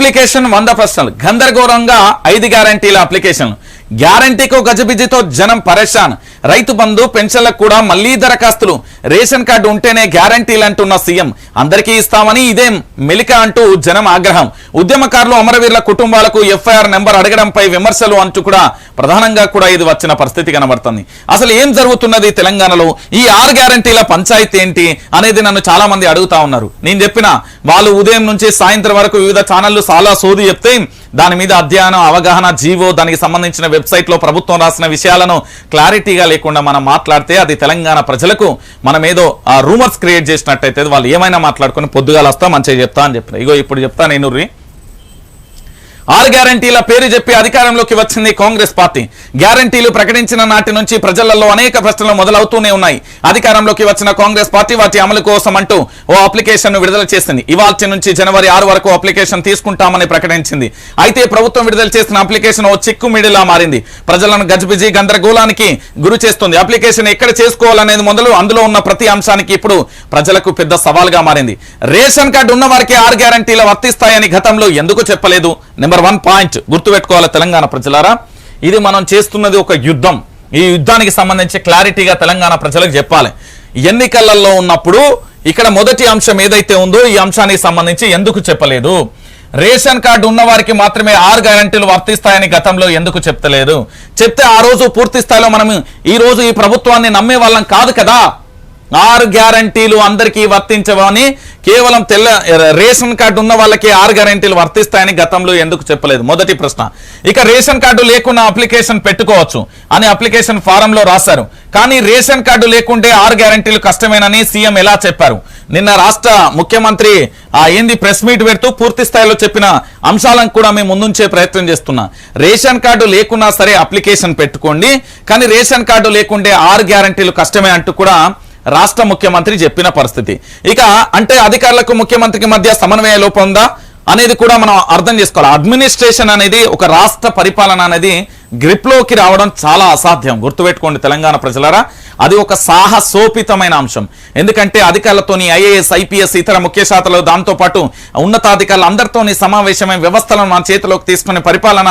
Application వంద ప్రశ్నలు. గందరగోళంగా ఐదు గ్యారంటీల అప్లికేషన్ గ్యారంటీకో గజబిజితో జనం పరేషాన్. రైతు బంధు పెన్షన్లకు కూడా మళ్ళీ దరఖాస్తులు. రేషన్ కార్డు ఉంటేనే గ్యారంటీలు అంటున్న సీఎం. అందరికీ ఇస్తామని ఇదేం మెలిక అంటూ జనం ఆగ్రహం. ఉద్యమకారులు అమరవీరుల కుటుంబాలకు ఎఫ్ఐఆర్ నెంబర్ అడగడంపై విమర్శలు అంటూ కూడా ప్రధానంగా కూడా ఇది వచ్చిన పరిస్థితి కనబడుతుంది. అసలు ఏం జరుగుతున్నది తెలంగాణలో? ఈ ఆరు గ్యారంటీల పంచాయతీ ఏంటి అనేది నన్ను చాలా మంది అడుగుతా ఉన్నారు. నేను చెప్పిన వాళ్ళు ఉదయం నుంచి సాయంత్రం వరకు వివిధ ఛానళ్ళు చాలా సోది చెప్తే దాని మీద అధ్యయనం అవగాహన జీవో దానికి సంబంధించిన వెబ్సైట్లో ప్రభుత్వం రాసిన విషయాలను క్లారిటీగా లేకుండా మనం మాట్లాడితే అది తెలంగాణ ప్రజలకు మనం ఏదో రూమర్స్ క్రియేట్ చేసినట్టయితే వాళ్ళు ఏమైనా మాట్లాడుకొని పొద్దుగాల వస్తా మంచిగా చెప్తా అని చెప్పిన. ఇగో ఇప్పుడు చెప్తా నేను ఆరు గ్యారంటీల పేరు చెప్పి అధికారంలోకి వచ్చింది కాంగ్రెస్ పార్టీ. గ్యారంటీలు ప్రకటించిన నాటి నుంచి ప్రజలలో అనేక ప్రశ్నలు మొదలవుతూనే ఉన్నాయి. అధికారంలోకి వచ్చిన కాంగ్రెస్ పార్టీ వాటి అమలు కోసం అంటూ ఓ అప్లికేషన్ విడుదల చేసింది. ఇవాల్టి నుంచి జనవరి ఆరు వరకు అప్లికేషన్ తీసుకుంటామని ప్రకటించింది. అయితే ప్రభుత్వం విడుదల చేసిన అప్లికేషన్ ఓ చిక్కుమిడిలా మారింది. ప్రజలను గజిబిజి గందరగోళానికి గురి చేస్తుంది. అప్లికేషన్ ఎక్కడ చేసుకోవాలనేది మొదలు అందులో ఉన్న ప్రతి అంశానికి ఇప్పుడు ప్రజలకు పెద్ద సవాల్గా మారింది. రేషన్ కార్డు ఉన్న వారికి ఆరు గ్యారంటీలు వర్తిస్తాయని గతంలో ఎందుకు చెప్పలేదు? నెంబర్ వన్ పాయింట్ గుర్తుపెట్టుకోవాలి తెలంగాణ ప్రజలారా. ఇది మనం చేస్తున్నది ఒక యుద్ధం. ఈ యుద్ధానికి సంబంధించి క్లారిటీగా తెలంగాణ ప్రజలకు చెప్పాలి. ఎన్నికలలో ఉన్నప్పుడు ఇక్కడ మొదటి అంశం ఏదైతే ఉందో ఈ అంశానికి సంబంధించి ఎందుకు చెప్పలేదు? రేషన్ కార్డు ఉన్న వారికి మాత్రమే ఆరు గ్యారంటీలు వర్తిస్తాయని గతంలో ఎందుకు చెప్తలేదు? చెప్తే ఆ రోజు పూర్తి స్థాయిలో మనం ఈ రోజు ఈ ప్రభుత్వాన్ని నమ్మే వాళ్ళం కాదు కదా. ఆరు గ్యారంటీలు అందరికీ వర్తించవని కేవలం తెల్ల రేషన్ కార్డు ఉన్న వాళ్ళకి ఆరు గ్యారంటీలు వర్తిస్తాయని గతంలో ఎందుకు చెప్పలేదు? మొదటి ప్రశ్న. ఇక రేషన్ కార్డు లేకుండా అప్లికేషన్ పెట్టుకోవచ్చు అని అప్లికేషన్ ఫారంలో రాశారు. కానీ రేషన్ కార్డు లేకుంటే ఆరు గ్యారంటీలు కష్టమేనని సీఎం ఎలా చెప్పారు? నిన్న రాష్ట్ర ముఖ్యమంత్రి ఆ ఏంది ప్రెస్ మీట్ పెడుతూ పూర్తి స్థాయిలో చెప్పిన అంశాలను కూడా మేము ముందుంచే ప్రయత్నం చేస్తున్నా. రేషన్ కార్డు లేకున్నా సరే అప్లికేషన్ పెట్టుకోండి. కానీ రేషన్ కార్డు లేకుంటే ఆరు గ్యారంటీలు కష్టమే అంటూ కూడా రాష్ట్ర ముఖ్యమంత్రి చెప్పిన పరిస్థితి. ఇక అంటే అధికారులకు ముఖ్యమంత్రికి మధ్య సమన్వయ లోపం ఉందా? అనేది కూడా మనం అర్థం చేసుకోవాలి. అడ్మినిస్ట్రేషన్ అనేది ఒక రాష్ట్ర పరిపాలన అనేది గ్రిప్లోకి రావడం చాలా అసాధ్యం. గుర్తుపెట్టుకోండి తెలంగాణ ప్రజలరా అది ఒక సాహసోపితమైన అంశం. ఎందుకంటే అధికారులతోని ఐఏఎస్ ఐపీఎస్ ఇతర ముఖ్య శాఖలు దాంతో పాటు ఉన్నతాధికారులు అందరితోని సమావేశమై వ్యవస్థలను మన చేతిలోకి తీసుకునే పరిపాలన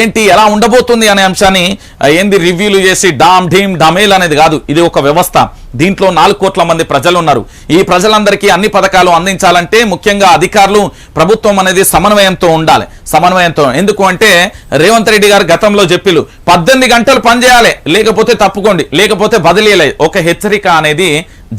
ఏంటి ఎలా ఉండబోతుంది అనే అంశాన్ని ఏంది రివ్యూలు చేసి డామ్ ఢీమ్ డమేల్ అనేది కాదు ఇది ఒక వ్యవస్థ. దీంట్లో నాలుగు కోట్ల మంది ప్రజలు ఉన్నారు ఈ ప్రజలందరికీ అన్ని పథకాలు అందించాలంటే ముఖ్యంగా అధికారులు ప్రభుత్వం అనేది సమన్వయంతో ఉండాలి. సమన్వయంతో ఎందుకు అంటే రేవంత్ రెడ్డి గారు గతంలో చెప్పిలు. పద్దెనిమిది గంటలు పనిచేయాలి లేకపోతే తప్పుకోండి. లేకపోతే బదిలీలే ఒక హెచ్చరిక అనేది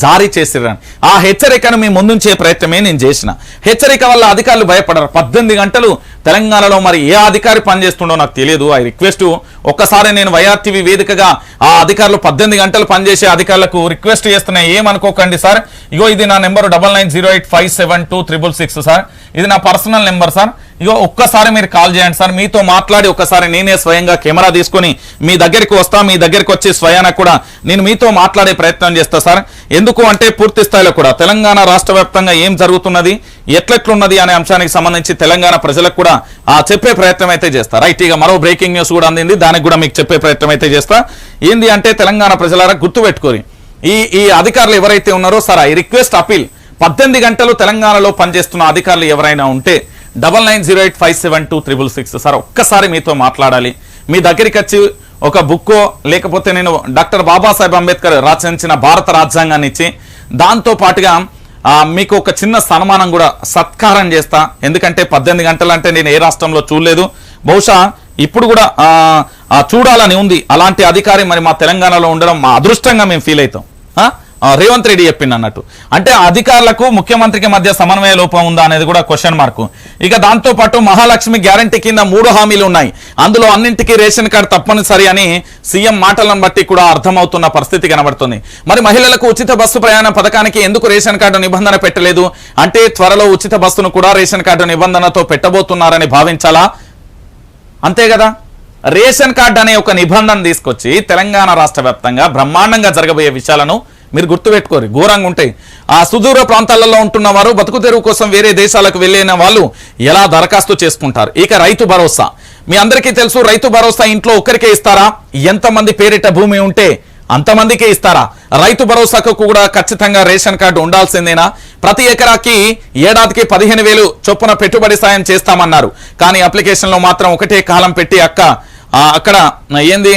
జారీ చేసిరని ఆ హెచ్చరికను మీ ముందుంచే ప్రయత్నమే నేను చేసిన. హెచ్చరిక వల్ల అధికారులు భయపడరు. పద్దెనిమిది గంటలు తెలంగాణలో మరి ఏ అధికారి పనిచేస్తుండో నాకు తెలియదు. ఐ రిక్వెస్ట్ ఒక్కసారి నేను వైఆర్టీవీ వేదికగా ఆ అధికారులు పద్దెనిమిది గంటలు పనిచేసే అధికారులకు రిక్వెస్ట్ చేస్తున్నా. ఏమనుకోకండి సార్. ఇగో ఇది నా number double nine zero eight five seven two triple six sir. ఇది నా పర్సనల్ నెంబర్ సార్. ఇగో ఒక్కసారి మీరు కాల్ చేయండి సార్. మీతో మాట్లాడి ఒక్కసారి నేనే స్వయంగా కెమెరా తీసుకొని మీ దగ్గరికి వస్తా మీ దగ్గరికి వచ్చి స్వయాన కూడా నేను మీతో మాట్లాడే ప్రయత్నం చేస్తా సార్. ఎందుకు అంటే పూర్తి స్థాయిలో కూడా తెలంగాణ రాష్ట్ర వ్యాప్తంగా ఏం జరుగుతున్నది ఎట్లెట్లున్నది అనే అంశానికి సంబంధించి తెలంగాణ ప్రజలకు కూడా ఆ చెప్పే ప్రయత్నం అయితే చేస్తా. రైట్ ఇక మరో బ్రేకింగ్ న్యూస్ కూడా అందింది. దానికి కూడా మీకు చెప్పే ప్రయత్నం అయితే చేస్తా. ఏంది అంటే తెలంగాణ ప్రజలారా గుర్తుపెట్టుకోరి ఈ ఈ అధికారులు ఎవరైతే ఉన్నారో సార్ ఐ రిక్వెస్ట్ అపీల్. పద్దెనిమిది గంటలు తెలంగాణలో పనిచేస్తున్న అధికారులు ఎవరైనా ఉంటే double nine zero eight five seven two triple six. Sir ఒక్కసారి మీతో మాట్లాడాలి. మీ దగ్గరికి వచ్చి ఒక బుక్కో లేకపోతే నేను డాక్టర్ బాబాసాహెబ్ అంబేద్కర్ రచించిన భారత రాజ్యాంగాన్ని ఇచ్చి దాంతో పాటుగా మీకు ఒక చిన్న సన్మానం కూడా సత్కారం చేస్తా. ఎందుకంటే పద్దెనిమిది గంటలు అంటే నేను ఏ రాష్ట్రంలో చూడలేదు. బహుశా ఇప్పుడు కూడా చూడాలని ఉంది. అలాంటి అధికారి మరి మా తెలంగాణలో ఉండడం మా అదృష్టంగా మేము ఫీల్ అవుతాం. రేవంత్ రెడ్డి చెప్పింది అన్నట్టు. అంటే అధికారులకు ముఖ్యమంత్రికి మధ్య సమన్వయ లోపం ఉందా అనేది కూడా క్వశ్చన్ మార్కు ఇక దాంతో పాటు మహాలక్ష్మి గ్యారంటీ కింద మూడు హామీలు ఉన్నాయి. అందులో అన్నింటికీ రేషన్ కార్డు తప్పనిసరి అని సీఎం మాటలను బట్టి కూడా అర్థమవుతున్న పరిస్థితి కనబడుతుంది. మరి మహిళలకు ఉచిత బస్సు ప్రయాణ పథకానికి ఎందుకు రేషన్ కార్డు నిబంధన పెట్టలేదు? అంటే త్వరలో ఉచిత బస్సును కూడా రేషన్ కార్డు నిబంధనతో పెట్టబోతున్నారని భావించాలా? అంతే కదా? రేషన్ కార్డు అనే ఒక నిబంధన తీసుకొచ్చి తెలంగాణ రాష్ట్ర వ్యాప్తంగా బ్రహ్మాండంగా జరగబోయే విషయాలను మీరు గుర్తుపెట్టుకోరు ఘోరంగా ఉంటాయి. ఆ సుదూర ప్రాంతాలలో ఉంటున్న వారు బతుకు తెరువు కోసం వేరే దేశాలకు వెళ్ళిన వాళ్ళు ఎలా దరఖాస్తు చేసుకుంటారు? ఇక రైతు భరోసా. మీ అందరికీ తెలుసు రైతు భరోసా ఇంట్లో ఒక్కరికే ఇస్తారా? ఎంతమంది పేరిట భూమి ఉంటే అంతమందికే ఇస్తారా? రైతు భరోసాకు కూడా ఖచ్చితంగా రేషన్ కార్డు ఉండాల్సిందేనా? ప్రతి ఎకరాకి ఏడాదికి పదిహేను వేలు చొప్పున పెట్టుబడి సాయం చేస్తామన్నారు. కానీ అప్లికేషన్లో మాత్రం ఒకటే కాలం పెట్టి అక్క అక్కడ ఏంది?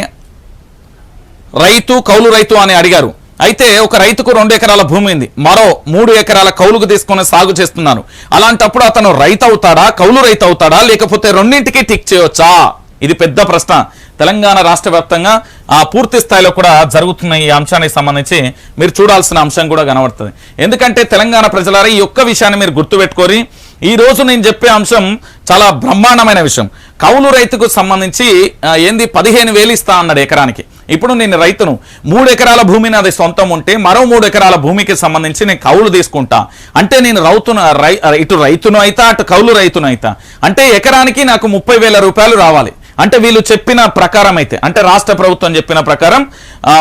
రైతు కౌలు రైతు అని అడిగారు. అయితే ఒక రైతుకు రెండు ఎకరాల భూమి ఉంది. మరో మూడు ఎకరాల కౌలుకు తీసుకొని సాగు చేస్తున్నారు అలాంటప్పుడు అతను రైతు అవుతాడా కౌలు రైతు అవుతాడా లేకపోతే రెండింటికి టిక్ చేయొచ్చా? ఇది పెద్ద ప్రశ్న. తెలంగాణ రాష్ట్ర వ్యాప్తంగా ఆ పూర్తి స్థాయిలో కూడా జరుగుతున్న ఈ అంశానికి సంబంధించి మీరు చూడాల్సిన అంశం కూడా కనబడుతుంది. ఎందుకంటే తెలంగాణ ప్రజలారా ఈ ఒక్క విషయాన్ని మీరు గుర్తుపెట్టుకోరి ఈ రోజు నేను చెప్పే అంశం చాలా బ్రహ్మాండమైన విషయం. కౌలు రైతుకు సంబంధించి ఏంది పదిహేను వేలు ఇస్తా అన్నాడు ఎకరానికి. ఇప్పుడు నేను రైతును మూడు ఎకరాల భూమి నాది సొంతం ఉంటే మరో మూడు ఎకరాల భూమికి సంబంధించి నేను కౌలు తీసుకుంటా. అంటే నేను రౌతును రై ఇటు రైతును అయితా అటు కౌలు రైతును అయితా. అంటే ఎకరానికి నాకు ముప్పై వేల రూపాయలు రావాలి. అంటే వీళ్ళు చెప్పిన ప్రకారం అయితే అంటే రాష్ట్ర ప్రభుత్వం చెప్పిన ప్రకారం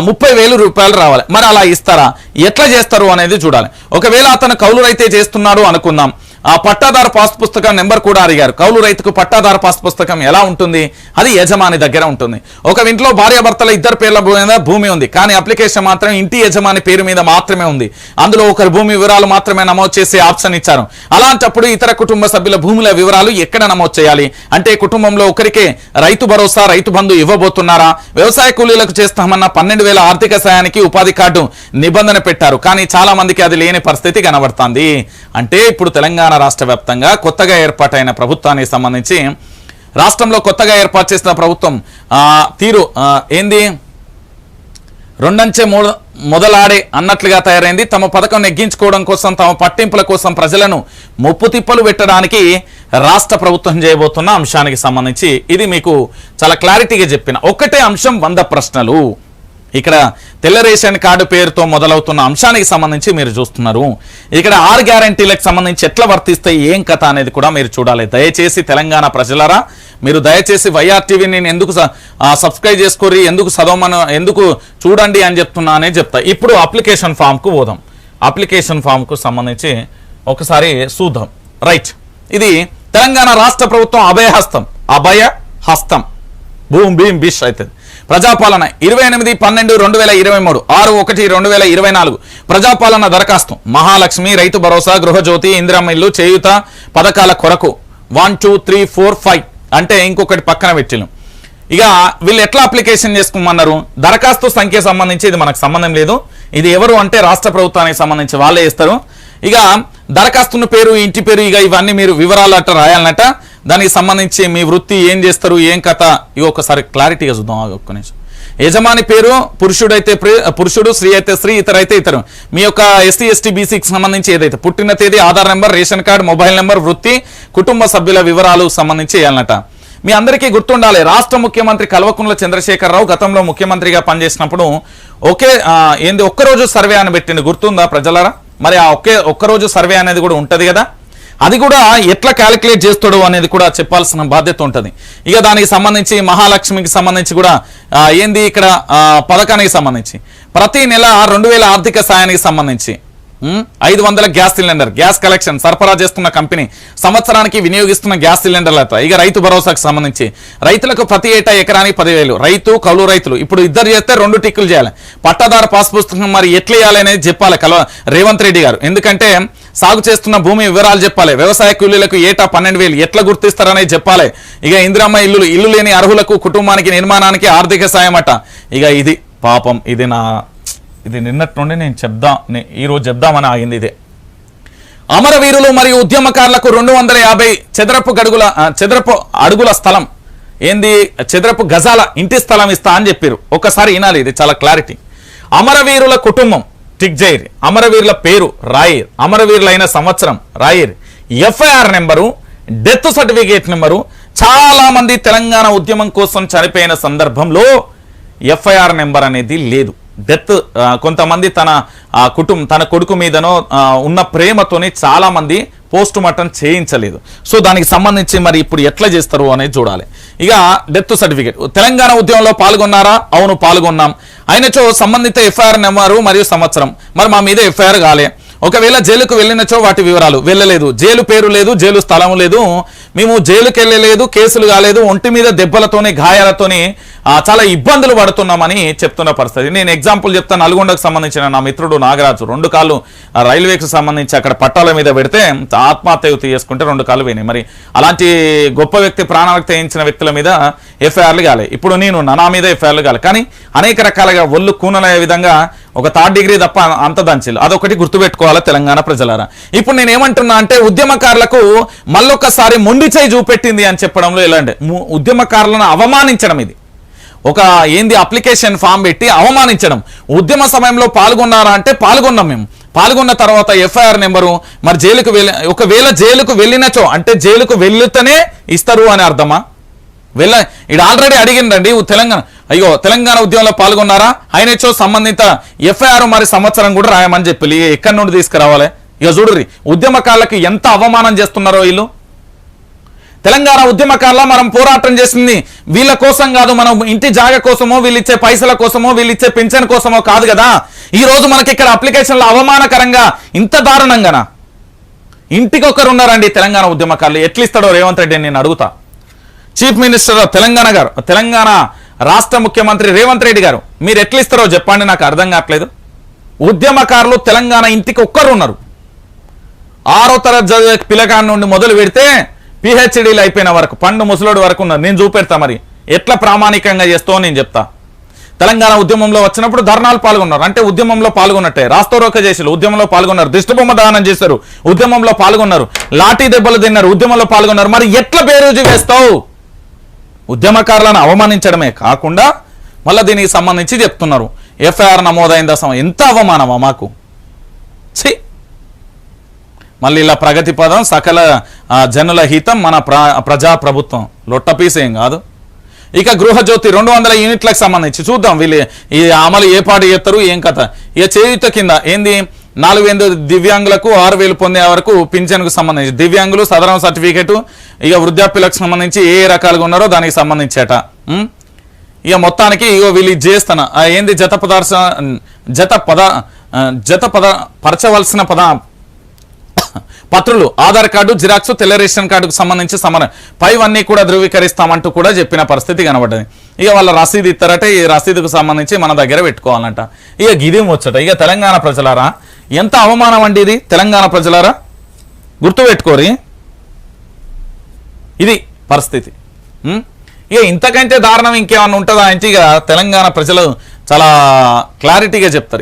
ముప్పై వేలు రూపాయలు రావాలి. మరి అలా ఇస్తారా? ఎట్లా చేస్తారు అనేది చూడాలి. ఒకవేళ అతను కౌలు రైతే చేస్తున్నాడు అనుకుందాం. ఆ పట్టాదారు పాస్ పుస్తకం నెంబర్ కూడా అడిగారు. కౌలు రైతుకు పట్టాదారు పాస్ పుస్తకం ఎలా ఉంటుంది? అది యజమాని దగ్గర ఉంటుంది. ఒక ఇంట్లో భార్యాభర్తల ఇద్దరు పేర్ల భూ- మీద భూమి ఉంది. కానీ అప్లికేషన్ మాత్రం ఇంటి యజమాని పేరు మీద మాత్రమే ఉంది. అందులో ఒకరి భూమి వివరాలు మాత్రమే నమోదు చేసే ఆప్షన్ ఇచ్చారు. అలాంటప్పుడు ఇతర కుటుంబ సభ్యుల భూముల వివరాలు ఎక్కడ నమోదు చేయాలి? అంటే కుటుంబంలో ఒకరికే రైతు భరోసా రైతు బంధు ఇవ్వబోతున్నారా? వ్యవసాయ కూలీలకు చేస్తామన్న పన్నెండు వేల ఆర్థిక సాయానికి ఉపాధి కార్డు నిబంధన పెట్టారు. కానీ చాలా మందికి అది లేని పరిస్థితి కనబడుతుంది. అంటే ఇప్పుడు తెలంగాణ రాష్ట్ర వ్యాప్తంగా కొత్తగా ఏర్పాటైన ప్రభుత్వానికి సంబంధించి రాష్ట్రంలో కొత్తగా ఏర్పాటు చేసిన ప్రభుత్వం తీరు ఏంది? రెండంచె మొ- మొదలాడే అన్నట్లుగా తయారైంది. తమ పథకం నెగ్గించుకోవడం కోసం తమ పట్టింపుల కోసం ప్రజలను ముప్పు తిప్పలు పెట్టడానికి రాష్ట్ర ప్రభుత్వం చేయబోతున్న అంశానికి సంబంధించి ఇది మీకు చాలా క్లారిటీగా చెప్పిన. ఒకటే అంశం వంద ప్రశ్నలు. ఇక్కడ తెల్ల రేషన్ కార్డు పేరుతో మొదలవుతున్న అంశానికి సంబంధించి మీరు చూస్తున్నారు. ఇక్కడ ఆర్ గ్యారంటీలకు సంబంధించి ఎట్లా వర్తిస్తే ఏం కథ అనేది కూడా మీరు చూడాలి. దయచేసి తెలంగాణ ప్రజలరా మీరు దయచేసి వైఆర్ టీవీని నేను ఎందుకు సబ్స్క్రైబ్ చేసుకోరి ఎందుకు చదవమను ఎందుకు చూడండి అని చెప్తున్నా అనే చెప్తా. ఇప్పుడు అప్లికేషన్ ఫామ్కు పోదాం. అప్లికేషన్ ఫామ్కు సంబంధించి ఒకసారి చూద్దాం. రైట్. ఇది తెలంగాణ రాష్ట్ర ప్రభుత్వం అభయహస్తం అభయ హస్తం. భూమి భీమ్ బిష్ అవుతుంది ప్రజాపాలన ఇరవై ఎనిమిది పన్నెండు రెండు వేల ఇరవై మూడు ఆరు ఒకటి రెండు వేల ఇరవై నాలుగు. ప్రజాపాలన దరఖాస్తు. మహాలక్ష్మి రైతు భరోసా గృహజ్యోతి ఇందిరమ్మ ఇల్లు చేయుత పథకాల కొరకు. One two three four five అంటే ఇంకొకటి పక్కన పెట్టిను ఇక వీళ్ళు ఎట్లా అప్లికేషన్ చేసుకోమన్నారు? దరఖాస్తు సంఖ్య సంబంధించి ఇది మనకు సంబంధం లేదు. ఇది ఎవరు అంటే రాష్ట్ర ప్రభుత్వానికి సంబంధించి వాళ్ళే ఇస్తారు. ఇక దరఖాస్తున్న పేరు ఇంటి పేరు ఇక ఇవన్నీ మీరు వివరాలు అట్ట రాయాలన్నట దానికి సంబంధించి మీ వృత్తి ఏం చేస్తారు ఏం కథ ఇవి ఒకసారి క్లారిటీగా చూద్దాం ఒక్క నిమిషం. యజమాని పేరు పురుషుడైతే పురుషుడు స్త్రీ అయితే స్త్రీ ఇతర అయితే ఇతరు. మీ యొక్క ఎస్టీ ఎస్టీ బీసీకి సంబంధించి ఏదైతే పుట్టిన తేదీ Aadhaar number ration card mobile number వృత్తి కుటుంబ సభ్యుల వివరాలు సంబంధించి వేయాలన్నట మీ అందరికీ గుర్తుండాలి రాష్ట్ర ముఖ్యమంత్రి కల్వకుంట్ల చంద్రశేఖరరావు గతంలో ముఖ్యమంత్రిగా పనిచేసినప్పుడు ఒకే ఏంది ఒక్కరోజు సర్వే అని పెట్టింది గుర్తుందా ప్రజలరా? మరి ఆ ఒకే ఒక్కరోజు సర్వే అనేది కూడా ఉంటుంది కదా? అది కూడా ఎట్లా క్యాలిక్యులేట్ చేస్తాడు అనేది కూడా చెప్పాల్సిన బాధ్యత ఉంటుంది. ఇక దానికి సంబంధించి మహాలక్ష్మికి సంబంధించి కూడా ఏంది ఇక్కడ పథకానికి సంబంధించి. ప్రతి నెల రెండు వేల ఆర్థిక సాయానికి సంబంధించి. ఐదు వందల గ్యాస్ సిలిండర్ గ్యాస్ కలెక్షన్ సరఫరా చేస్తున్న కంపెనీ సంవత్సరానికి వినియోగిస్తున్న గ్యాస్ సిలిండర్లతో. ఇక రైతు భరోసాకు సంబంధించి రైతులకు ప్రతి ఏటా ఎకరానికి పదివేలు. రైతు కౌలు రైతులు. ఇప్పుడు ఇద్దరు చేస్తే రెండు టిక్కులు చేయాలి. పట్టాదారు పాస్ పుస్తకం మరి ఎట్లా ఇవ్వాలనేది అనేది చెప్పాలి కల రేవంత్ రెడ్డి గారు. ఎందుకంటే సాగు చేస్తున్న భూమి వివరాలు చెప్పాలి. వ్యవసాయ కూలీలకు ఏటా పన్నెండు వేలు. ఎట్లా గుర్తిస్తారనేది చెప్పాలి. ఇక ఇందిరమ్మ ఇల్లులు ఇల్లు లేని అర్హులకు కుటుంబానికి నిర్మాణానికి ఆర్థిక సాయం అట ఇక ఇది పాపం. ఇది నా ఇది నిన్నటి నుండి నేను చెప్దాం ఈరోజు చెప్దామని ఆగింది ఇదే. అమరవీరులు మరియు ఉద్యమకారులకు రెండు వందల యాభై చదరపు గడుగుల చదరపు అడుగుల స్థలం. ఏంది? చదరపు గజాల ఇంటి స్థలం ఇస్తా అని చెప్పారు ఒకసారి వినాలి ఇది చాలా క్లారిటీ. అమరవీరుల కుటుంబం టిక్ జైర్. అమరవీరుల పేరు రాయిర్. అమరవీరులైన సంవత్సరం రాయిర్. FIR number death certificate number. చాలామంది తెలంగాణ ఉద్యమం కోసం చనిపోయిన సందర్భంలో ఎఫ్ఐఆర్ నెంబర్ అనేది లేదు. డెత్ కొంతమంది తన కుటుంబం తన కొడుకు మీదనో ఉన్న ప్రేమతోని చాలామంది పోస్ట్ మార్టం చేయించలేదు. సో దానికి సంబంధించి మరి ఇప్పుడు ఎట్లా చేస్తారు అనేది చూడాలి. ఇక డెత్ సర్టిఫికేట్. తెలంగాణ ఉద్యమంలో పాల్గొన్నారా? అవును పాల్గొన్నాం. అయినచో సంబంధిత ఎఫ్ఐఆర్ నెంబరు మరియు సంవత్సరం. మరి మా మీద ఎఫ్ఐఆర్ కాలే. ఒకవేళ జైలుకు వెళ్ళినచో వాటి వివరాలు. వెళ్ళలేదు. జైలు పేరు లేదు జైలు స్థలం లేదు. మేము జైలుకి వెళ్ళలేదు కేసులు కాలేదు ఒంటి మీద దెబ్బలతోని గాయాలతోని చాలా ఇబ్బందులు పడుతున్నామని చెప్తున్న పరిస్థితి. నేను ఎగ్జాంపుల్ చెప్తాను నల్గొండకు సంబంధించిన నా మిత్రుడు నాగరాజు రెండు కాళ్ళు రైల్వేకి సంబంధించి అక్కడ పట్టాల మీద పెడితే ఆత్మహత్య చేసుకుంటే రెండు కాళ్ళు పోయినాయి. మరి అలాంటి గొప్ప వ్యక్తి ప్రాణాలకు తెయించిన వ్యక్తుల మీద ఎఫ్ఐఆర్లు కాలే. ఇప్పుడు నేను నా మీద ఎఫ్ఐఆర్లు కాలే. కానీ అనేక రకాలుగా ఒళ్ళు కూనలయ్యే విధంగా ఒక థర్డ్ డిగ్రీ తప్ప అంత దంచిల్. అదొకటి గుర్తుపెట్టుకోవాలా తెలంగాణ ప్రజలారా? ఇప్పుడు నేను ఏమంటున్నా అంటే ఉద్యమకారులకు మళ్ళొకసారి మొండి చేయి చూపెట్టింది అని చెప్పడంలో ఎలాంటి ఉద్యమకారులను అవమానించడం ఇది. ఒక ఏంది అప్లికేషన్ ఫామ్ పెట్టి అవమానించడం. ఉద్యమ సమయంలో పాల్గొన్నారా అంటే పాల్గొన్నాం మేము. పాల్గొన్న తర్వాత ఎఫ్ఐఆర్ నెంబరు మరి జైలుకు వెళ్ళి ఒకవేళ జైలుకు వెళ్ళినచో అంటే జైలుకు వెళ్ళితేనే ఇస్తారు అని అర్థమా? వెళ్ళ ఇది ఆల్రెడీ అడిగిందండి తెలంగాణ అయ్యో తెలంగాణ ఉద్యమంలో పాల్గొన్నారా? ఆయనచో సంబంధిత ఎఫ్ఐఆర్ మరి సంవత్సరం కూడా రాయమని చెప్పి ఎక్కడి నుండి తీసుకురావాలి? ఇక చూడుర్రి ఉద్యమకారులకు ఎంత అవమానం చేస్తున్నారో వీళ్ళు? తెలంగాణ ఉద్యమకారుల మనం పోరాటం చేసింది వీళ్ళ కోసం కాదు మనం ఇంటి జాగ కోసమో వీళ్ళు ఇచ్చే పైసల కోసమో వీళ్ళు ఇచ్చే పింఛన్ కోసమో కాదు కదా? ఈ రోజు మనకి ఇక్కడ అప్లికేషన్లో అవమానకరంగా ఇంత దారుణంగానా? ఇంటికి ఒకరు ఉన్నారండి తెలంగాణ ఉద్యమకారులు. ఎట్లిస్తాడో రేవంత్ రెడ్డి నేను అడుగుతా. చీఫ్ మినిస్టర్ తెలంగాణ గారు తెలంగాణ రాష్ట్ర ముఖ్యమంత్రి రేవంత్ రెడ్డి గారు మీరు ఎట్లా ఇస్తారో చెప్పండి నాకు అర్థం కావట్లేదు. ఉద్యమకారులు తెలంగాణ ఇంటికి ఒక్కరు ఉన్నారు ఆరో తరగతి చదివే పిల్లగాడి నుండి మొదలు పెడితే పిహెచ్డీలు అయిపోయిన వరకు పండు ముసలోడు వరకు ఉన్నారు నేను చూపెడతా మరి. ఎట్లా ప్రామాణికంగా చేస్తావు నేను చెప్తా. తెలంగాణ ఉద్యమంలో వచ్చినప్పుడు ధర్నాలు పాల్గొన్నారు. అంటే ఉద్యమంలో పాల్గొన్నట్టే. రాస్తోరోక చేసారు. ఉద్యమంలో పాల్గొన్నారు. దిష్టబొమ్మ దానం చేశారు ఉద్యమంలో పాల్గొన్నారు. లాఠీ దెబ్బలు తిన్నారు. ఉద్యమంలో పాల్గొన్నారు. మరి ఎట్లా బేరోజు వేస్తావు? ఉద్యమకారులను అవమానించడమే కాకుండా మళ్ళీ దీనికి సంబంధించి చెప్తున్నారు. ఎఫ్ఐఆర్ నమోదైన దశ ఎంత అవమానమా మాకు? ఛీ! మళ్ళీ ఇలా ప్రగతి పదం సకల జనుల హితం మన ప్రజాప్రభుత్వం. ప్రజా ప్రభుత్వం ఏం కాదు. ఇక గృహజ్యోతి రెండు వందల యూనిట్లకు సంబంధించి చూద్దాం వీళ్ళు ఈ అమలు ఏ పాటు చేస్తారు ఏం కథ? ఇక చేయుత కింద ఏంది? నాలుగు వేలు దివ్యాంగులకు ఆరు వేలు పొందే వరకు పింఛన్కు సంబంధించి దివ్యాంగులు సదరం సర్టిఫికేటు ఇక వృద్ధాప్యులకు సంబంధించి ఏ ఏ రకాలుగా ఉన్నారో దానికి సంబంధించేట. ఇక మొత్తానికి ఇగో వీళ్ళు ఇది చేస్తాను ఏంది జత పదార్థ జత పద జత పద పరచవలసిన పద పత్రులు ఆధార్ కార్డు జిరాక్స్ తెల్ల రేషన్ కార్డుకు సంబంధించి సమర పైవన్నీ కూడా ధృవీకరిస్తామంటూ కూడా చెప్పిన పరిస్థితి కనబడ్డది. ఇక వాళ్ళ రసీదు ఇస్తారట ఈ రసీదుకు సంబంధించి మన దగ్గర పెట్టుకోవాలంట. ఇక గిదేం వచ్చట ఇక తెలంగాణ ప్రజలారా ఎంత అవమానం అండి ఇది తెలంగాణ ప్రజలారా? గుర్తుపెట్టుకోరి. ఇది పరిస్థితి. ఇక ఇంతకంటే దారుణం ఇంకేమన్నా ఉంటుందా? అంటే ఇక తెలంగాణ ప్రజలు చాలా క్లారిటీగా చెప్తారు.